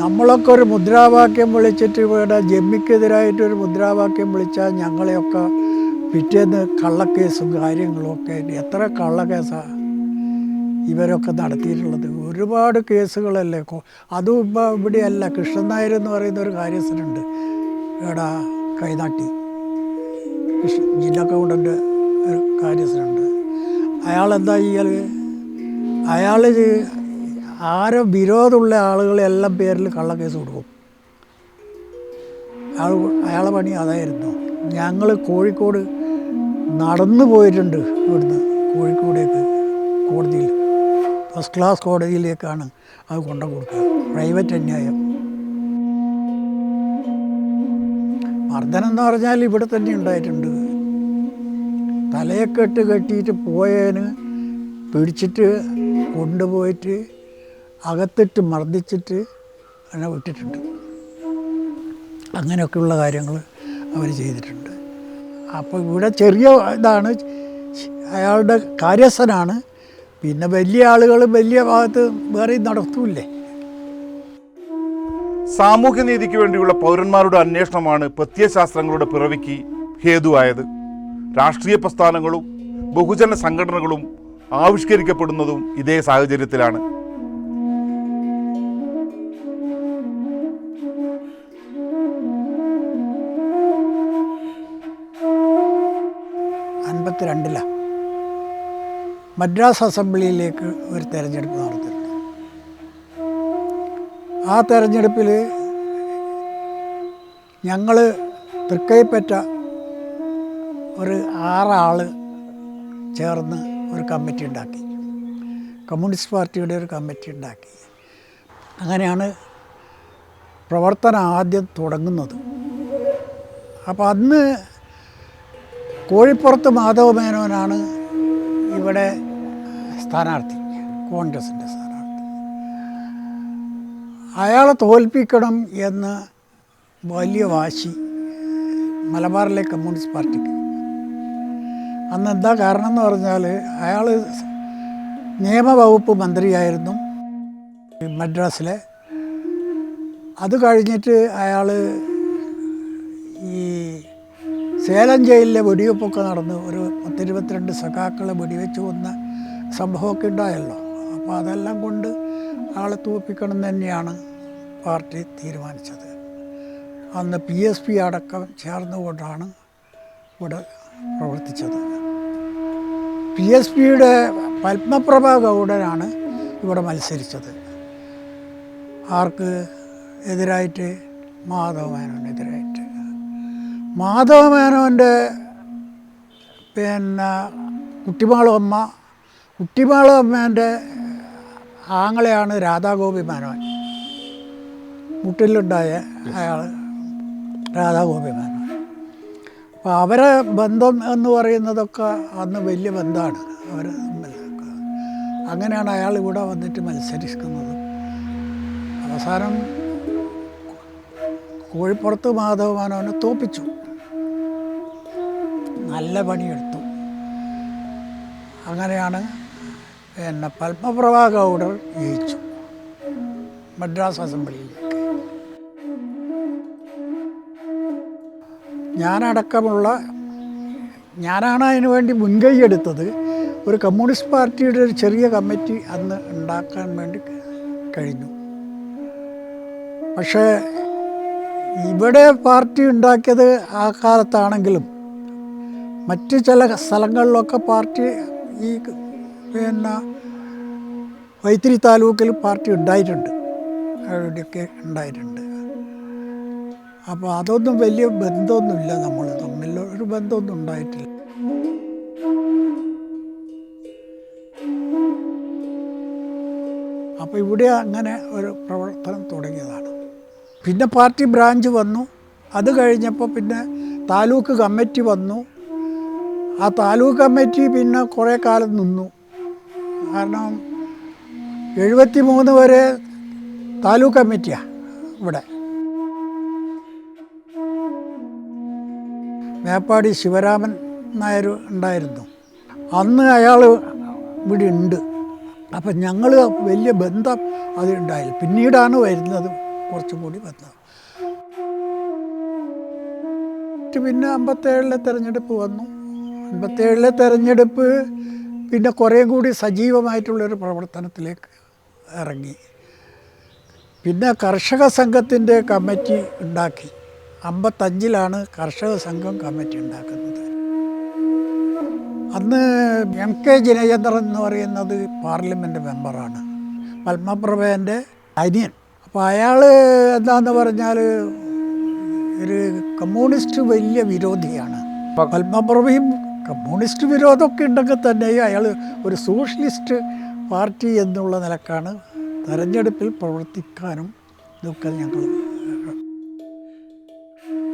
നമ്മളൊക്കെ ഒരു മുദ്രാവാക്യം വിളിച്ചിട്ട് ഇവിടെ ജമ്മിക്കെതിരായിട്ടൊരു മുദ്രാവാക്യം വിളിച്ചാൽ ഞങ്ങളെയൊക്കെ പിറ്റേന്ന് കള്ളക്കേസും കാര്യങ്ങളുമൊക്കെ എത്ര കള്ളക്കേസാണ് ഇവരൊക്കെ നടത്തിയിട്ടുള്ളത്. ഒരുപാട് കേസുകളല്ലേ. അതും ഇപ്പോൾ ഇവിടെയല്ല. കൃഷ്ണൻ നായർ എന്ന് പറയുന്ന ഒരു കാര്യസ്ഥനുണ്ട്. എടാ കൈനാട്ടി. കൃഷ്ണ ജില്ലാ അക്കൗണ്ടന്റ് ഒരു കാര്യസ്ഥനുണ്ട്. അയാളെന്താ ചെയ്യൽ അയാൾ ആരോ വിരോധമുള്ള ആളുകളെല്ലാം പേരിൽ കള്ളക്കേസ് കൊടുക്കും. അയാളെ പണി അതായിരുന്നു. ഞങ്ങൾ കോഴിക്കോട് നടന്നു പോയിട്ടുണ്ട് ഇവിടുന്ന് കോഴിക്കോടേക്ക് കോടതിയിൽ. ഫസ്റ്റ് ക്ലാസ് കോടതിയിലേക്കാണ് അത് കൊണ്ടു കൊടുക്കുക. പ്രൈവറ്റ് അന്യായം. മർദ്ദനം എന്ന് പറഞ്ഞാൽ ഇവിടെ തന്നെ ഉണ്ടായിട്ടുണ്ട്. തലയെക്കെട്ട് കെട്ടിയിട്ട് പോയതിന് പിടിച്ചിട്ട് കൊണ്ടുപോയിട്ട് അകത്തിട്ട് മർദ്ദിച്ചിട്ട് അങ്ങനെ വിട്ടിട്ടുണ്ട്. അങ്ങനെയൊക്കെയുള്ള കാര്യങ്ങൾ അവർ ചെയ്തിട്ടുണ്ട്. അപ്പോൾ ഇവിടെ ചെറിയ ഇതാണ്. അയാളുടെ കാര്യസ്ഥനാണ്. പിന്നെ വലിയ ആളുകൾ വലിയ ഭാഗത്ത് വേറെ നടത്തൂല്ലേ? സാമൂഹ്യനീതിക്ക് വേണ്ടിയുള്ള പൗരന്മാരുടെ അന്വേഷണമാണ് പ്രത്യയശാസ്ത്രങ്ങളുടെ പിറവിക്ക് ഹേതുവായത്. രാഷ്ട്രീയ പ്രസ്ഥാനങ്ങളും ബഹുജന സംഘടനകളും ആവിഷ്കരിക്കപ്പെടുന്നതും ഇതേ സാഹചര്യത്തിലാണ്. അൻപത്തിരണ്ടിലാണ് മദ്രാസ് അസംബ്ലിയിലേക്ക് ഒരു തെരഞ്ഞെടുപ്പ് നടത്തിയിട്ടുണ്ട്. ആ തെരഞ്ഞെടുപ്പിൽ ഞങ്ങൾ തൃക്കൈപ്പറ്റ ഒരു ആറാൾ ചേർന്ന് ഒരു കമ്മിറ്റി ഉണ്ടാക്കി. കമ്മ്യൂണിസ്റ്റ് പാർട്ടിയുടെ ഒരു കമ്മിറ്റി ഉണ്ടാക്കി. അങ്ങനെയാണ് പ്രവർത്തനം ആദ്യം തുടങ്ങുന്നത്. അപ്പോൾ അന്ന് കോഴിപ്പുറത്ത് മാധവ മേനോനാണ് ഇവിടെ സ്ഥാനാർത്ഥി കോൺഗ്രസിന്റെ സ്ഥാനാർത്ഥി. അയാളെ തോൽപ്പിക്കണം എന്ന് വലിയ വാശി മലബാറിലെ കമ്മ്യൂണിസ്റ്റ് പാർട്ടിക്ക്. അന്ന് എന്താ കാരണം എന്ന് പറഞ്ഞാൽ അയാൾ നിയമവകുപ്പ് മന്ത്രിയായിരുന്നു മദ്രാസിലെ. അത് കഴിഞ്ഞിട്ട് അയാൾ സേലം ജയിലിലെ വെടിവെപ്പൊക്കെ നടന്ന് ഒരു പത്തിരുപത്തിരണ്ട് സഖാക്കളെ വെടിവെച്ച് കൊന്ന സംഭവമൊക്കെ ഉണ്ടായല്ലോ. അപ്പോൾ അതെല്ലാം കൊണ്ട് ആളെ തോൽപ്പിക്കണം തന്നെയാണ് പാർട്ടി തീരുമാനിച്ചത്. അന്ന് പി എസ് പി അടക്കം ചേർന്നുകൊണ്ടാണ് ഇവിടെ പ്രവർത്തിച്ചത്. പി എസ് പിയുടെ പത്മപ്രഭ ഗൗഡനാണ് ഇവിടെ മത്സരിച്ചത്. ആർക്ക് എതിരായിട്ട് മാധവ മേനോനെതിരായിട്ട് മാധവ മേനോന്റെ പിന്നെ കുട്ടിമാളമ്മ കുട്ടിമാളമ്മേന്റെ കുട്ടിമാളു ആങ്ങളെയാണ് രാധാഗോപി മേനോൻ. മുട്ടിലുണ്ടായ അയാൾ രാധാഗോപി മേനോൻ. അപ്പോൾ അവരെ ബന്ധം എന്ന് പറയുന്നതൊക്കെ അന്ന് വലിയ ബന്ധമാണ്. അവർ അങ്ങനെയാണ് അയാൾ ഇവിടെ വന്നിട്ട് മത്സരിക്കുന്നത്. അവസാനം കോഴിപ്പുറത്ത് മാധവ മേനോനെ തോപ്പിച്ചു. നല്ല പണിയെടുത്തു. അങ്ങനെയാണ് പിന്നെ പത്മപ്രഭ ഗൗഡർ ജയിച്ചു മദ്രാസ് അസംബ്ലിയിലേക്ക്. ഞാനടക്കമുള്ള ഞാനാണ് അതിനു വേണ്ടി മുൻകൈ എടുത്തത് ഒരു കമ്മ്യൂണിസ്റ്റ് പാർട്ടിയുടെ ഒരു ചെറിയ കമ്മിറ്റി അന്ന് ഉണ്ടാക്കാൻ വേണ്ടി കഴിഞ്ഞു. പക്ഷേ ഇവിടെ പാർട്ടി ഉണ്ടാക്കിയത് ആ കാലത്താണെങ്കിലും മറ്റ് ചില സ്ഥലങ്ങളിലൊക്കെ പാർട്ടി ഈ പിന്നെ വൈത്തിരി താലൂക്കിൽ പാർട്ടി ഉണ്ടായിട്ടുണ്ട്. അവിടെയൊക്കെ ഉണ്ടായിട്ടുണ്ട്. അപ്പോൾ അതൊന്നും വലിയ ബന്ധമൊന്നുമില്ല നമ്മൾ തമ്മിൽ. ഒരു ബന്ധമൊന്നും ഉണ്ടായിട്ടില്ല. അപ്പോൾ ഇവിടെ അങ്ങനെ ഒരു പ്രവർത്തനം തുടങ്ങിയതാണ്. പിന്നെ പാർട്ടി ബ്രാഞ്ച് വന്നു. അത് കഴിഞ്ഞപ്പോൾ പിന്നെ താലൂക്ക് കമ്മിറ്റി വന്നു. ആ താലൂക്ക് കമ്മിറ്റി പിന്നെ കുറേ കാലം നിന്നു. കാരണം എഴുപത്തി മൂന്ന് വരെ താലൂക്ക് കമ്മിറ്റിയാണ് ഇവിടെ. മേപ്പാടി ശിവരാമൻ നായർ ഉണ്ടായിരുന്നു. അന്ന് അയാൾ ഇവിടെ ഉണ്ട്. അപ്പം ഞങ്ങൾ വലിയ ബന്ധം അതുണ്ടായില്ല പിന്നീടാണ് വരുന്നത് കുറച്ചും കൂടി ബന്ധം പിന്നെ അമ്പത്തേഴിലെ തെരഞ്ഞെടുപ്പ് വന്നു. അമ്പത്തേഴിലെ തെരഞ്ഞെടുപ്പ് പിന്നെ കുറേ കൂടി സജീവമായിട്ടുള്ളൊരു പ്രവർത്തനത്തിലേക്ക് ഇറങ്ങി. പിന്നെ കർഷക സംഘത്തിന്റെ കമ്മിറ്റി ഉണ്ടാക്കി. അമ്പത്തഞ്ചിലാണ് കർഷക സംഘം കമ്മിറ്റി ഉണ്ടാക്കുന്നത്. അന്ന് എം കെ ജനചന്ദ്രൻ എന്ന് പറയുന്നത് പാർലമെന്റ് മെമ്പറാണ്. പത്മപ്രഭേന്റെ അനിയൻ. അപ്പോൾ അയാൾ എന്താന്ന് പറഞ്ഞാൽ ഒരു കമ്മ്യൂണിസ്റ്റ് വലിയ വിരോധിയാണ്. പത്മപ്രഭയും കമ്മ്യൂണിസ്റ്റ് വിരോധമൊക്കെ ഉണ്ടെങ്കിൽ തന്നെയും അയാൾ ഒരു സോഷ്യലിസ്റ്റ് പാർട്ടി എന്നുള്ള നിലക്കാണ് തെരഞ്ഞെടുപ്പിൽ പ്രവർത്തിക്കാനും ഇതൊക്കെ ഞങ്ങൾ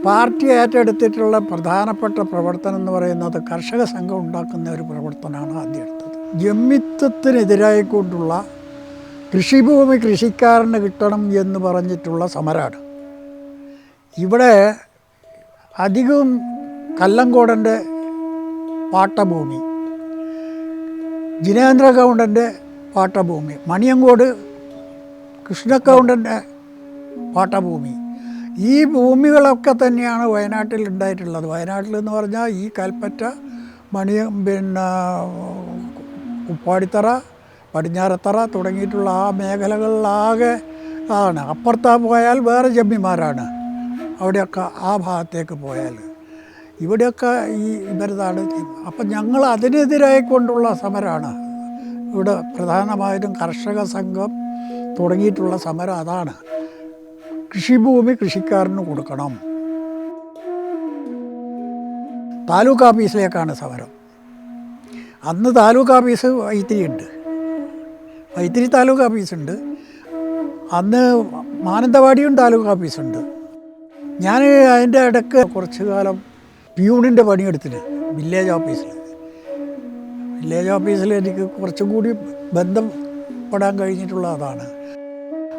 പാർട്ടി ഏറ്റെടുത്തിട്ടുള്ള പ്രധാനപ്പെട്ട പ്രവർത്തനം എന്ന് പറയുന്നത് കർഷക സംഘം ഉണ്ടാക്കുന്ന ഒരു പ്രവർത്തനമാണ് ആദ്യം എടുത്തത്. ജമ്മിത്വത്തിനെതിരായിക്കൊണ്ടുള്ള കൃഷിഭൂമി കൃഷിക്കാരന് കിട്ടണം എന്ന് പറഞ്ഞിട്ടുള്ള സമരമാണ് ഇവിടെ അധികവും കല്ലങ്കോടന്റെ പാട്ടഭൂമി. ജിനേന്ദ്ര ഗൗണ്ടന്റെ പാട്ടഭൂമി. മണിയങ്കോട് കൃഷ്ണക്കൗണ്ടന്റെ പാട്ടഭൂമി. ഈ ഭൂമികളൊക്കെ തന്നെയാണ് വയനാട്ടിൽ ഉണ്ടായിട്ടുള്ളത്. വയനാട്ടിൽ എന്ന് പറഞ്ഞാൽ ഈ കൽപ്പറ്റ മണിയ പിന്നെ ഉപ്പാടിത്തറ പടിഞ്ഞാറത്തറ തുടങ്ങിയിട്ടുള്ള ആ മേഖലകളിലാകെ ആണ്. അപ്പുറത്താ പോയാൽ വേറെ ജമ്മിമാരാണ്. അവിടെയൊക്കെ ആ ഭാഗത്തേക്ക് പോയാൽ. ഇവിടെയൊക്കെ ഈ ഇവരതാണ്. അപ്പം ഞങ്ങൾ അതിനെതിരായിക്കൊണ്ടുള്ള സമരമാണ് ഇവിടെ പ്രധാനമായിട്ടും കർഷക സംഘം തുടങ്ങിയിട്ടുള്ള സമരം അതാണ്. കൃഷിഭൂമി കൃഷിക്കാരന് കൊടുക്കണം. താലൂക്ക് ഓഫീസിലേക്കാണ് സമരം. അന്ന് താലൂക്ക് ഓഫീസ് വൈത്തിരി ഉണ്ട് വൈത്തിരി താലൂക്ക് ഓഫീസുണ്ട്. അന്ന് മാനന്തവാടിയും താലൂക്ക് ഓഫീസുണ്ട്. ഞാൻ അതിന്റെ ഇടയ്ക്ക് കുറച്ചു കാലം പ്യൂണിന്റെ പണിയെടുത്തിന് വില്ലേജ് ഓഫീസിൽ. വില്ലേജ് ഓഫീസിൽ എനിക്ക് കുറച്ചും കൂടി ബന്ധപ്പെടാൻ കഴിഞ്ഞിട്ടുള്ള അതാണ്.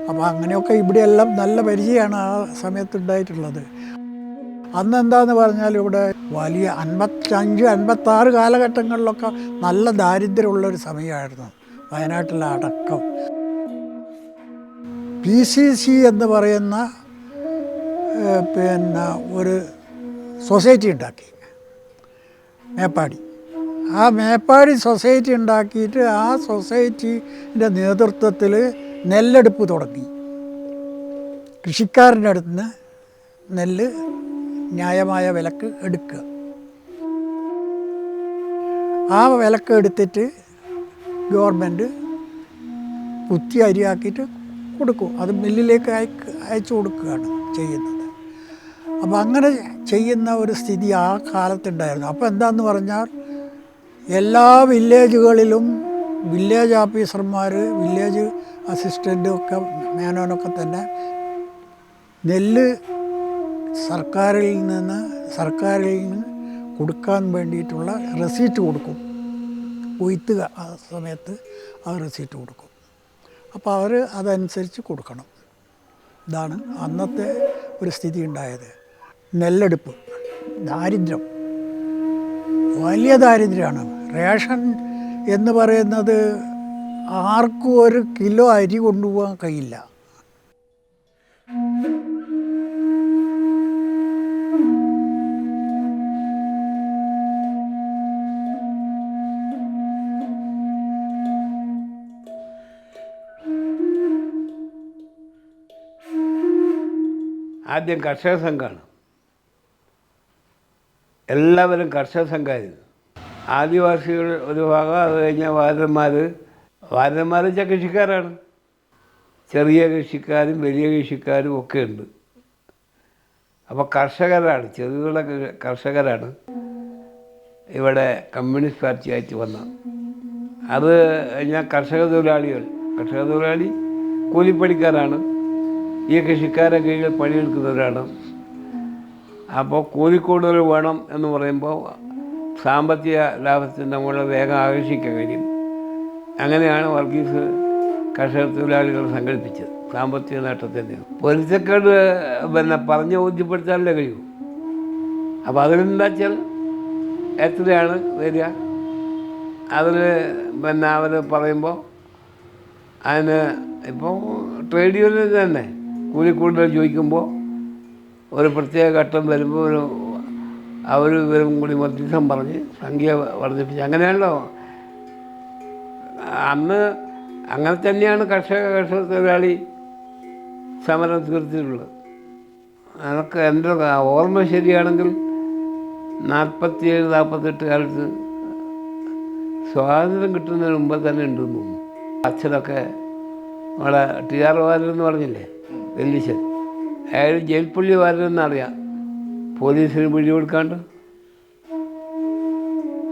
അപ്പോൾ അങ്ങനെയൊക്കെ ഇവിടെയെല്ലാം നല്ല പരിചയമാണ് ആ സമയത്ത് ഉണ്ടായിട്ടുള്ളത് അന്ന് എന്താന്ന് പറഞ്ഞാൽ ഇവിടെ വലിയ അൻപത്തഞ്ച് അൻപത്താറ് കാലഘട്ടങ്ങളിലൊക്കെ നല്ല ദാരിദ്ര്യമുള്ള ഒരു സമയമായിരുന്നു. വയനാട്ടിലെ അടക്കം. പി സി സി എന്ന് പറയുന്ന പിന്നെ ഒരു സൊസൈറ്റി ഉണ്ടാക്കി. മേപ്പാടി. ആ മേപ്പാടി സൊസൈറ്റി ഉണ്ടാക്കിയിട്ട് ആ സൊസൈറ്റിന്റെ നേതൃത്വത്തിൽ നെല്ലെടുപ്പ് തുടങ്ങി. കൃഷിക്കാരന്റെ അടുത്ത് നിന്ന് നെല്ല് ന്യായമായ വിലക്ക് എടുക്കുക. ആ വിലക്ക് എടുത്തിട്ട് ഗവൺമെന്റ് കുത്തി അരിയാക്കിയിട്ട് കൊടുക്കും. അത് മില്ലിലേക്ക് അയക്ക് അയച്ചു കൊടുക്കുകയാണ് ചെയ്യുന്നത്. അപ്പോൾ അങ്ങനെ ചെയ്യുന്ന ഒരു സ്ഥിതി ആ കാലത്തുണ്ടായിരുന്നു. അപ്പോൾ എന്താന്ന് പറഞ്ഞാൽ എല്ലാ വില്ലേജുകളിലും വില്ലേജ് ഓഫീസർമാർ വില്ലേജ് അസിസ്റ്റന്റും ഒക്കെ മേനോനൊക്കെ തന്നെ നെല്ല് സർക്കാരിൽ നിന്ന് സർക്കാരിൽ നിന്ന് കൊടുക്കാൻ വേണ്ടിയിട്ടുള്ള റെസീറ്റ് കൊടുക്കും. കൊയ്ത്ത് ആ സമയത്ത് ആ റെസീറ്റ് കൊടുക്കും. അപ്പോൾ അവർ അതനുസരിച്ച് കൊടുക്കണം. ഇതാണ് അന്നത്തെ ഒരു സ്ഥിതി ഉണ്ടായത്. നെല്ലെടുപ്പ്. ദാരിദ്ര്യം. വലിയ ദാരിദ്ര്യമാണ് റേഷൻ എന്ന് പറയുന്നത് ആർക്കും ഒരു കിലോ അരി കൊണ്ടുപോകാൻ കഴിയില്ല. ആദ്യം കർഷക സംഘമാണ് എല്ലാവരും കർഷക സംഘമായിരുന്നു ആദിവാസികൾ ഒരു ഭാഗം അത് കഴിഞ്ഞാൽ വാരന്മാർ വാരന്മാർ വെച്ചാൽ കൃഷിക്കാരാണ്. ചെറിയ കൃഷിക്കാരും വലിയ കൃഷിക്കാരും ഒക്കെ ഉണ്ട്. അപ്പോൾ കർഷകരാണ് ചെറുകിട കർഷകരാണ് ഇവിടെ കമ്മ്യൂണിസ്റ്റ് പാർട്ടി ആയിട്ട് വന്നത് അത് ഞാൻ കർഷക തൊഴിലാളികൾ കർഷക തൊഴിലാളി കൂലിപ്പണിക്കാരാണ്. ഈ കൃഷിക്കാരെ കീഴിൽ പണിയെടുക്കുന്നവരാണ്. അപ്പോൾ കൂലിക്കൂടുതൽ വേണം എന്ന് പറയുമ്പോൾ സാമ്പത്തിക ലാഭത്തിന് മുകളിൽ വേഗം ആകർഷിക്കാൻ കഴിയും. അങ്ങനെയാണ് വർഗീസ് കർഷക തൊഴിലാളികൾ സംഘടിപ്പിച്ചത് സാമ്പത്തിക നേട്ടത്തിന്റെ പൊരുത്തക്കേട് പിന്നെ പറഞ്ഞ് ബോധ്യപ്പെടുത്താനല്ലേ കഴിയൂ. അപ്പോൾ അതിലെന്താ വെച്ചാൽ എത്രയാണ് വരിക? അതിൽ പിന്നെ അവർ പറയുമ്പോൾ അതിന് ഇപ്പോൾ ട്രേഡ് യൂണിയൻ തന്നെ. കൂലി കൂടുതൽ ചോദിക്കുമ്പോൾ ഒരു പ്രത്യേക ഘട്ടം വരുമ്പോൾ ഒരു അവർ ഇവരും കൂടി മധ്യസ്ഥം പറഞ്ഞ് സംഖ്യ വർദ്ധിപ്പിച്ച്. അങ്ങനെയാണല്ലോ. അന്ന് അങ്ങനെ തന്നെയാണ് കർഷക കർഷക തൊഴിലാളി സമരം തീർത്തിട്ടുള്ളത്. അതൊക്കെ എന്റെ ഓർമ്മ ശരിയാണെങ്കിൽ നാൽപ്പത്തിയേഴ് നാൽപ്പത്തെട്ട് കാലത്ത് സ്വാതന്ത്ര്യം കിട്ടുന്നതിന് മുമ്പ് തന്നെ ഉണ്ടെന്ന് തോന്നുന്നു. അച്ഛനൊക്കെ നമ്മളെ ടി ആർ വാരൻ പറഞ്ഞില്ലേ വെല്ലിച്ചൻ? അയാൾ ജയിൽ പുള്ളി വരണമെന്നറിയാം. പോലീസിന് പിടി കൊടുക്കാണ്ട്.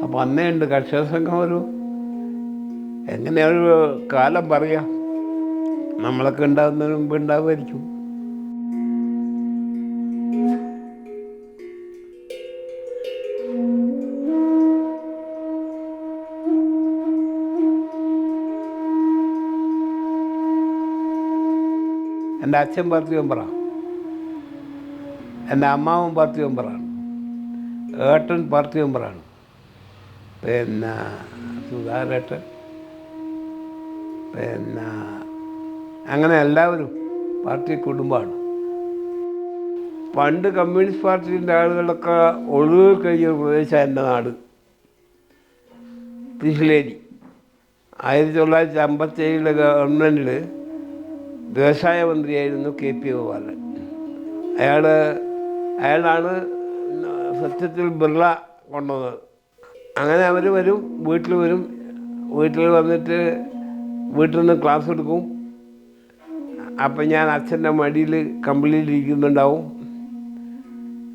അപ്പം അന്നേ ഉണ്ട് കർഷക സംഘം ഒരു എങ്ങനെ ഒരു കാലം പറയാം. നമ്മളൊക്കെ ഉണ്ടാകുന്നതിന് മുമ്പ് ഉണ്ടാവുമായിരിക്കും. എന്റെ അച്ഛൻ പറഞ്ഞു മെമ്പറാണ് എന്റെ അമ്മാവൻ പാർട്ടി മെമ്പറാണ്. ഏട്ടൻ പാർട്ടി മെമ്പറാണ്. പിന്നെ സുധാകരേട്ടൻ. പിന്നെ അങ്ങനെ എല്ലാവരും പാർട്ടി കുടുംബമാണ്. പണ്ട് കമ്മ്യൂണിസ്റ്റ് പാർട്ടിന്റെ ആളുകളൊക്കെ ഒഴിവ് കഴിഞ്ഞ പ്രദേശമാണ് എന്റെ നാട്. തിരിശ്ശേരി ആയിരത്തി തൊള്ളായിരത്തി അമ്പത്തേഴിലെ ഗവൺമെന്റിൽ വ്യവസായ മന്ത്രിയായിരുന്നു കെ പി ഗോപാലൻ. അയാൾ അയാളാണ് സത്യത്തിൽ ബിർള കൊണ്ടത്. അങ്ങനെ അവർ വരും വീട്ടിൽ വരും. വീട്ടിൽ വന്നിട്ട് വീട്ടിൽ നിന്ന് ക്ലാസ് എടുക്കും. അപ്പം ഞാൻ അച്ഛന്റെ മടിയിൽ കമ്പിളിയിലിരിക്കുന്നുണ്ടാവും.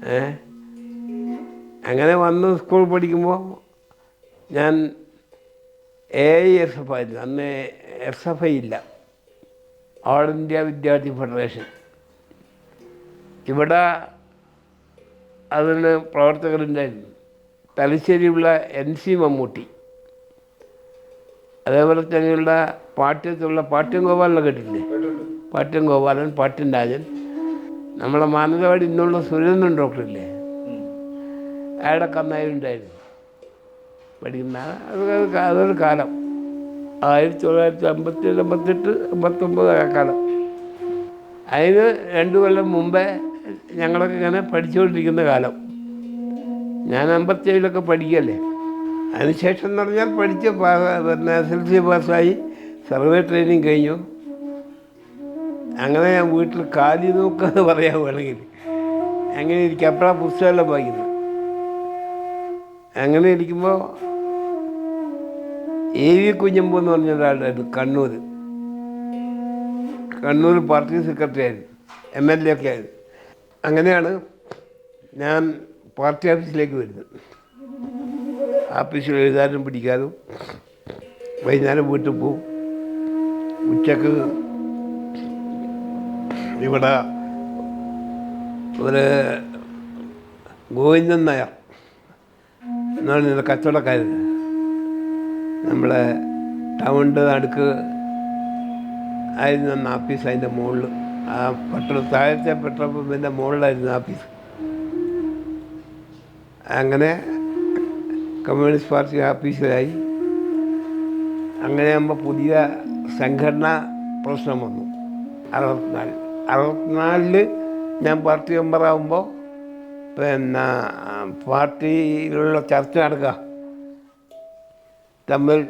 ഏ? അങ്ങനെ വന്ന് സ്കൂൾ പഠിക്കുമ്പോൾ ഞാൻ എ എസ് എഫ് ആയിരുന്നു. അന്ന് എസ് എഫ് ഐ ഇല്ല. ഓൾ ഇന്ത്യ വിദ്യാർത്ഥി ഫെഡറേഷൻ ഇവിടെ അതിന് പ്രവർത്തകരുണ്ടായിരുന്നു. തലശ്ശേരിയുള്ള എൻ സി മമ്മൂട്ടി. അതേപോലെ തന്നെയുള്ള പാട്യത്തുള്ള പാട്യം ഗോപാലനെ കേട്ടിട്ടില്ലേ? പാട്യം ഗോപാലൻ പാട്യം രാജൻ. നമ്മളെ മാനന്തവാടി ഇന്നുള്ള സുരേന്ദ്രൻ ഡോക്ടറില്ലേ? അയാളുടെ കന്നായിരുണ്ടായിരുന്നു പഠിക്കുന്ന അത് അതൊരു കാലം. ആയിരത്തി തൊള്ളായിരത്തി അമ്പത്തി അമ്പത്തെട്ട് അമ്പത്തൊമ്പത് കാലം. അതിന് രണ്ട് കൊല്ലം മുമ്പേ ഞങ്ങളൊക്കെ ഇങ്ങനെ പഠിച്ചുകൊണ്ടിരിക്കുന്ന കാലം. ഞാൻ അമ്പത്തേഴിലൊക്കെ പഠിക്കല്ലേ അതിനുശേഷം എന്ന് പറഞ്ഞാൽ പഠിച്ച് പിന്നെ എസ് എൽ സി പാസ്സായി സർവേ ട്രെയിനിങ് കഴിഞ്ഞു. അങ്ങനെ ഞാൻ വീട്ടിൽ കാലി നോക്കാന്ന് പറയാൻ വേണമെങ്കിൽ. അങ്ങനെ ഇരിക്കും. അപ്പോഴാണ് പുസ്തകമെല്ലാം വായിക്കുന്നത്. അങ്ങനെ ഇരിക്കുമ്പോൾ എ വി കുഞ്ഞമ്പോ എന്ന് പറഞ്ഞ ഒരാളുണ്ടായിരുന്നു കണ്ണൂർ കണ്ണൂർ പാർട്ടി സെക്രട്ടറി ആയിരുന്നു. എം എൽ എ ഒക്കെ ആയിരുന്നു. അങ്ങനെയാണ് ഞാൻ പാർട്ടി ഓഫീസിലേക്ക് വരുന്നത്. ഓഫീസിൽ എഴുതാനും പിടിക്കാനും വൈകുന്നേരം വീട്ടിൽ പോവും. ഉച്ചയ്ക്ക് ഇവിടെ ഒരു ഗോവിന്ദൻ നായർ എന്നാണ് കച്ചവടക്കാരൻ. നമ്മളെ ടൗണിന്റെ നടുക്ക് ആയിരുന്നു ആഫീസ് അതിന്റെ മുകളിൽ. ആ പെട്രോൾ താഴത്തെ പെട്രോൾ പമ്പിന്റെ മുകളിലായിരുന്നു ആഫീസ് അങ്ങനെ കമ്മ്യൂണിസ്റ്റ് പാർട്ടി ആഫീസിലായി അങ്ങനെ ആകുമ്പോൾ പുതിയ സംഘടനാ പ്രശ്നം വന്നു. അറുപത്തിനാല് അറുപത്തിനാലിൽ ഞാൻ പാർട്ടി മെമ്പറാകുമ്പോൾ പിന്നെ പാർട്ടിയിലുള്ള ചർച്ച നടക്കുക തമ്മിൽ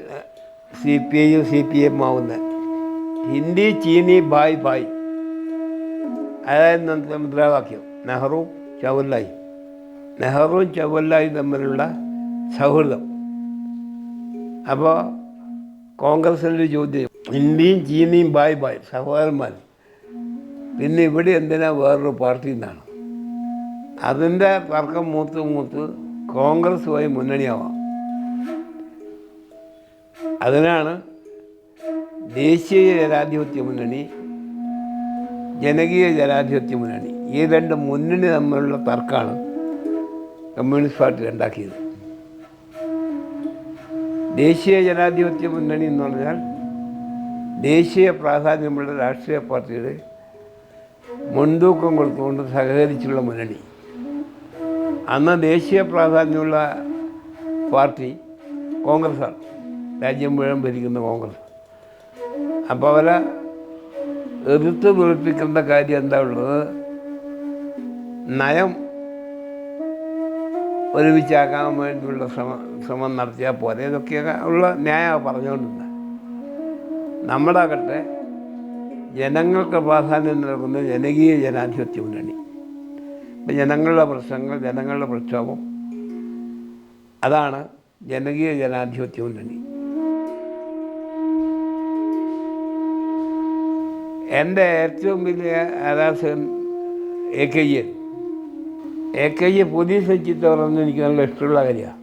സി പി ഐയും സി പി എം ആവുന്നത് ഹിന്ദി ചീനി ബായ് ബായ്. അന്നത്തെ മുദ്രാവാക്യം? നെഹ്റു ചവല്ലായി നെഹ്റുവും ചവല്ലായി തമ്മിലുള്ള സൗഹൃദം. അപ്പോൾ കോൺഗ്രസിന്റെ ചോദ്യം. ഇന്ത്യയും ചീനയും ബായ് ബായ് സഹോദരന്മാർ പിന്നെ ഇവിടെ എന്തിനാ വേറൊരു പാർട്ടി എന്നാണ്. അതിന്റെ തർക്കം മൂത്ത് മൂത്ത് കോൺഗ്രസുമായി മുന്നണിയാവാം. അതിനാണ് ദേശീയ ജനാധിപത്യ മുന്നണി ജനകീയ ജനാധിപത്യ മുന്നണി. ഈ രണ്ട് മുന്നണി തമ്മിലുള്ള തർക്കമാണ് കമ്മ്യൂണിസ്റ്റ് പാർട്ടി ഉണ്ടാക്കിയത് ദേശീയ ജനാധിപത്യ മുന്നണി എന്ന് പറഞ്ഞാൽ ദേശീയ പ്രാധാന്യമുള്ള രാഷ്ട്രീയ പാർട്ടിയുടെ മുൻതൂക്കം കൊടുത്തുകൊണ്ട് സഹകരിച്ചുള്ള മുന്നണി. അന്ന് ദേശീയ പ്രാധാന്യമുള്ള പാർട്ടി കോൺഗ്രസ്സാണ്. രാജ്യം മുഴുവൻ ഭരിക്കുന്ന കോൺഗ്രസ്. അപ്പോൾ അവരെ എതിർത്ത് വെളുപ്പിക്കേണ്ട കാര്യം എന്താ ഉള്ളത്? നയം ഒരുമിച്ചാക്കാൻ വേണ്ടിയുള്ള ശ്രമം ശ്രമം നടത്തിയാൽ പോരെ. ഇതൊക്കെയൊക്കെ ഉള്ള ന്യായമാണ് പറഞ്ഞുകൊണ്ടിരുന്നത് നമ്മളാകട്ടെ ജനങ്ങൾക്ക് പ്രാധാന്യം നൽകുന്ന ജനകീയ ജനാധിപത്യ മുന്നണി. ഇപ്പം ജനങ്ങളുടെ പ്രശ്നങ്ങൾ ജനങ്ങളുടെ പ്രക്ഷോഭം അതാണ് ജനകീയ ജനാധിപത്യ മുന്നണി. എന്റെ ഏറ്റവും വലിയ ആരാധകൻ A K G. A K G police ചീത്ത പറയുന്നത് എനിക്ക് നല്ല ഇഷ്ടമുള്ള കാര്യമാണ്.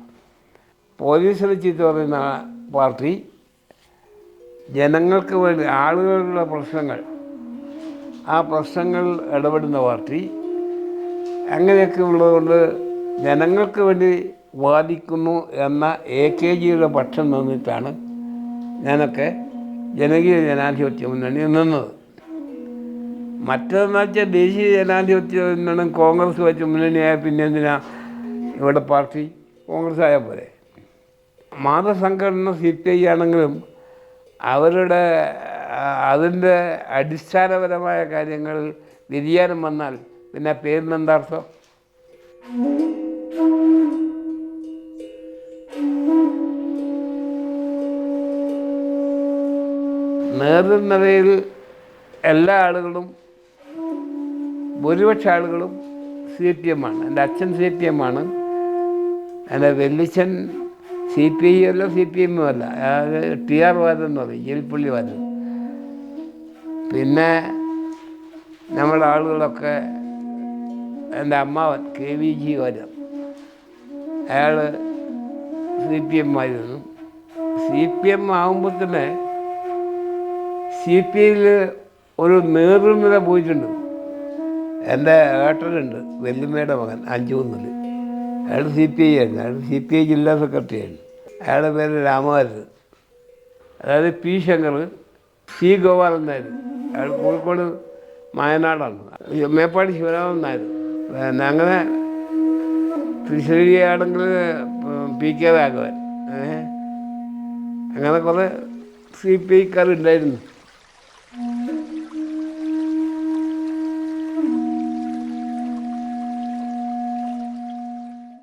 പോലീസിലെ ചീത്ത പറയുന്ന പാർട്ടി ജനങ്ങൾക്ക് വേണ്ടി ആളുകളുടെ പ്രശ്നങ്ങൾ ആ പ്രശ്നങ്ങൾ ഇടപെടുന്ന പാർട്ടി അങ്ങനെയൊക്കെ ഉള്ളതുകൊണ്ട് ജനങ്ങൾക്ക് വേണ്ടി വാദിക്കുന്നു എന്ന എ കെ ജിയുടെ പക്ഷം നിന്നിട്ടാണ് ഞാനൊക്കെ ജനകീയ ജനാധിപത്യ മുന്നണി നിന്നത്. മറ്റതെന്ന് വെച്ചാൽ ദേശീയ ജനാധിപത്യ കോൺഗ്രസ് വെച്ച് മുന്നണിയായ പിന്നെ എന്തിനാ ഇവിടെ പാർട്ടി കോൺഗ്രസ് ആയ പോലെ. മതസംഘടന സി പി ഐ ആണെങ്കിലും അവരുടെ അതിന്റെ അടിസ്ഥാനപരമായ കാര്യങ്ങൾ വ്യതിയാനം വന്നാൽ പിന്നെ പേരിന് എന്താ അർത്ഥം? നേതൃനിരയിൽ എല്ലാ ആളുകളും ഭൂരിപക്ഷ ആളുകളും സി പി എം ആണ്. എന്റെ അച്ഛൻ സി പി എം ആണ്. എന്റെ വെല്ലിച്ചൻ സി പി ഐ അല്ല സി പി എമ്മും അല്ല. ടി ആർ വാദം എന്ന് പറയും എലിപ്പള്ളി വാദം പിന്നെ നമ്മുടെ ആളുകളൊക്കെ എന്റെ അമ്മാവൻ കെ വി ജി വാദം അയാൾ സി പി എം ആയിരുന്നു. സി പി എം ആകുമ്പോൾ തന്നെ സി പി ഐയിൽ ഒരു നേതൃനില പോയിട്ടുണ്ട്. എന്റെ ഏട്ടനുണ്ട് വെല്ലുമ്മയുടെ മകൻ അഞ്ചുകുന്നിൽ അയാൾ സി പി ഐ ആയിരുന്നു അയാൾ സി പി ഐ ജില്ലാ സെക്രട്ടറി ആയിരുന്നു അയാളുടെ പേര് രാമകാരൻ അതായത് പി ശങ്കർ സി ഗോപാലൻ നായർ. അയാൾ കോഴിക്കോട് മായനാടാണ്. മേപ്പാടി ശിവരാമൻ നായർ. പിന്നെ അങ്ങനെ തൃശ്ശൂരിയാണെങ്കിൽ പി കെ രാഘവൻ. അങ്ങനെ കുറേ സി പി ഐക്കാരുണ്ടായിരുന്നു.